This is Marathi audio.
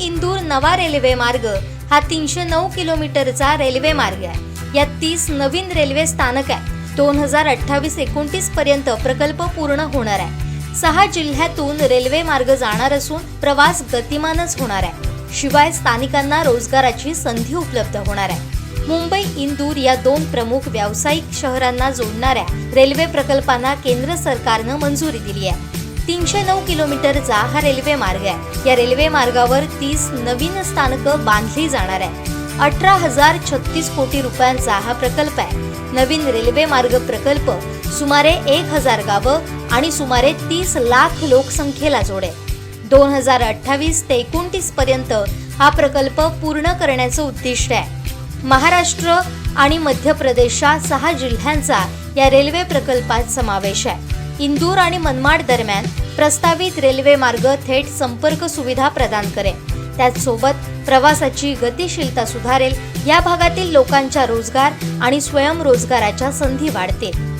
इंदूर नवा रेल्वे मार्ग. हा तीनशे नऊ किलोमीटरचा रेल्वे मार्ग आहे. यात तीस नवीन रेल्वे स्थानक आहे दोन हजार अठ्ठावीस एकोणतीस पर्यंत प्रकल्प पूर्ण होणार आहे. सहा जिल्ह्यातून रेल्वे मार्ग जाणार असून प्रवास गतिमानच होणार आहे. शिवाय स्थानिकांना रोजगाराची संधी उपलब्ध होणार आहे. मुंबई इंदूर या दोन प्रमुख व्यावसायिक शहरांना जोडणाऱ्या रेल्वे प्रकल्पांना केंद्र सरकारनं मंजुरी दिली आहे. तीनशे नऊ किलोमीटरचा हा रेल्वे मार्ग आहे. या रेल्वे मार्गावर तीस नवीन स्थानकं बांधली जाणार आहे अठरा हजार छत्तीस कोटी रुपयांचा हा प्रकल्प आहे. नवीन रेल्वे मार्ग प्रकल्प सुमारे एक हजार गावं आणि सुमारे तीस लाख लोकसंख्येला जोडेल. दोन हजार अठ्ठावीस ते एकोणतीस पर्यंत हा प्रकल्प पूर्ण करण्याचं उद्दिष्ट आहे. महाराष्ट्र आणि मध्य प्रदेशच्या सहा जिल्ह्यांचा या रेल्वे प्रकल्पात समावेश आहे. इंदूर आणि मनमाड दरम्यान प्रस्तावित रेल्वे मार्ग थेट संपर्क सुविधा प्रदान करेल. त्याचसोबत प्रवासाची गतिशीलता सुधारेल. या भागातील लोकांच्या रोजगार आणि स्वयंरोजगाराच्या संधी वाढतील.